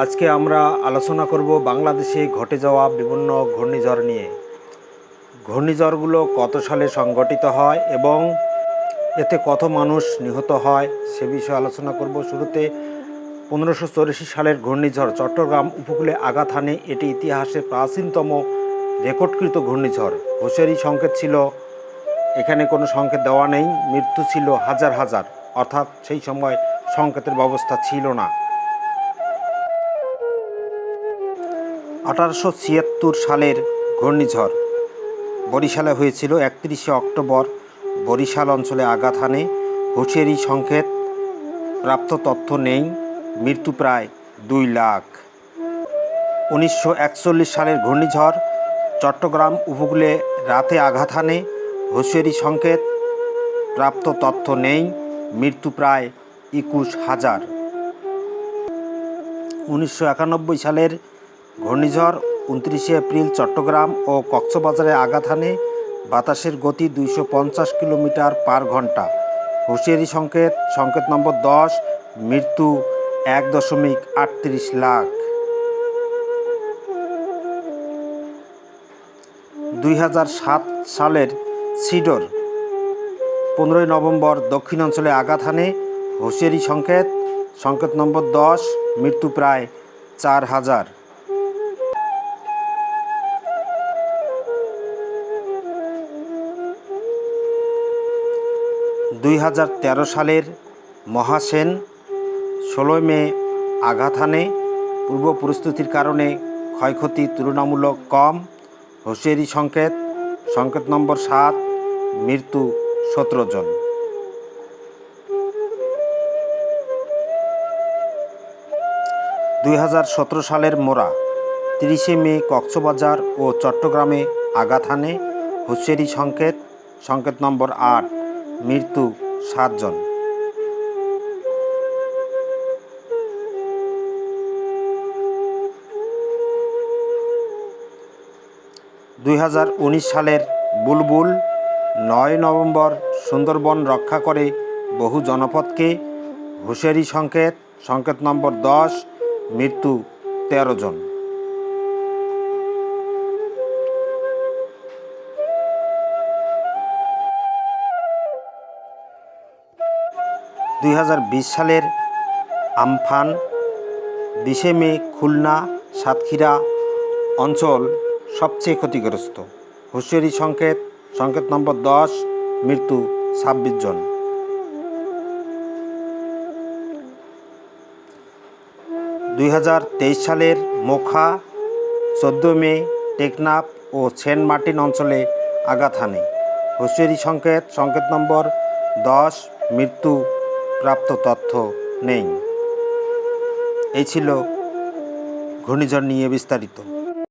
আজকে আমরা আলোচনা করব বাংলাদেশে ঘটে যাওয়া বিভিন্ন ঘূর্ণিঝড় নিয়ে। ঘূর্ণিঝড়গুলো কত সালে সংগঠিত হয় এবং এতে কত মানুষ নিহত হয় সে বিষয়ে আলোচনা করব। শুরুতে পনেরোশো চৌরাশি সালের ঘূর্ণিঝড় চট্টগ্রাম উপকূলে আঘাত হানে এটি ইতিহাসে প্রাচীনতম রেকর্ডকৃত ঘূর্ণিঝড়। হুঁশিয়ারি সংকেত ছিল, এখানে কোনো সংকেত দেওয়া নেই, মৃত্যু ছিল হাজার হাজার, অর্থাৎ সেই সময় সংকেতের ব্যবস্থা ছিল না। আঠারোশো ছিয়াত্তর সালের ঘূর্ণিঝড়। বরিশালে হয়েছিল একত্রিশে অক্টোবর বরিশাল অঞ্চলে আঘাত হানে। হুঁশিয়ারি সংকেত, প্রাপ্ত তথ্য নেই, মৃত্যু প্রায় দুই লাখ। উনিশশো একচল্লিশ সালের ঘূর্ণিঝড় চট্টগ্রাম উপকূলে রাতে আঘাত হানে। হুঁশিয়ারি সংকেত, প্রাপ্ত তথ্য নেই, মৃত্যু প্রায় একুশ হাজার। উনিশশো সালের ঘূর্ণিঝড় উনত্রিশে এপ্রিল চট্টগ্রাম ও কক্সবাজারে আঘাত হানে। বাতাসের গতি দুইশো পঞ্চাশ কিলোমিটার পার ঘণ্টা। হুঁশিয়ারি সংকেত সংকেত নম্বর দশ, মৃত্যু এক দশমিক আটত্রিশ লাখ। দুই হাজার সাত সালের সিডর পনেরোই নভেম্বর দক্ষিণ অঞ্চলে আঘাত হানে। হুঁশিয়ারি সংকেত সংকেত নম্বর দশ, মৃত্যু প্রায় চার হাজার। দুই হাজার তেরো সালের মহাসেন ষোলোই মে আঘাত হানে। পূর্ব পরিস্থিতির কারণে ক্ষয়ক্ষতি তুলনামূলক কম। হুঁশিয়ারি সংকেত সংকেত নম্বর সাত, মৃত্যু সতেরো জন। দুই হাজার সতেরো সালের মোরা তিরিশে মে কক্সবাজার ও চট্টগ্রামে আঘাত হানে। হুঁশিয়ারি সংকেত সংকেত নম্বর আট। মৃত্যু সাতজন। দুই হাজার উনিশ সালের বুলবুল নয় নভেম্বর সুন্দরবন রক্ষা করে বহু জনপদকে হুঁশিয়ারি সংকেত সংকেত নম্বর দশ, মৃত্যু তেরো জন। দুই হাজার বিশ সালের আমফান, বিশে মে খুলনা, সাতক্ষীরা অঞ্চল সবচেয়ে ক্ষতিগ্রস্ত। হুঁশিয়ারি সংকেত সংকেত নম্বর দশ, মৃত্যু ছাব্বিশ জন। দুই হাজার তেইশ সালের মোখা, চোদ্দ মে টেকনাফ ও সেন্ট মার্টিন অঞ্চলে আঘাত হানে। হুঁশিয়ারি সংকেত সংকেত নম্বর দশ, মৃত্যু প্রাপ্ত তথ্য নেই। এই ছিল ঘূর্ণিঝড় নিয়ে বিস্তারিত।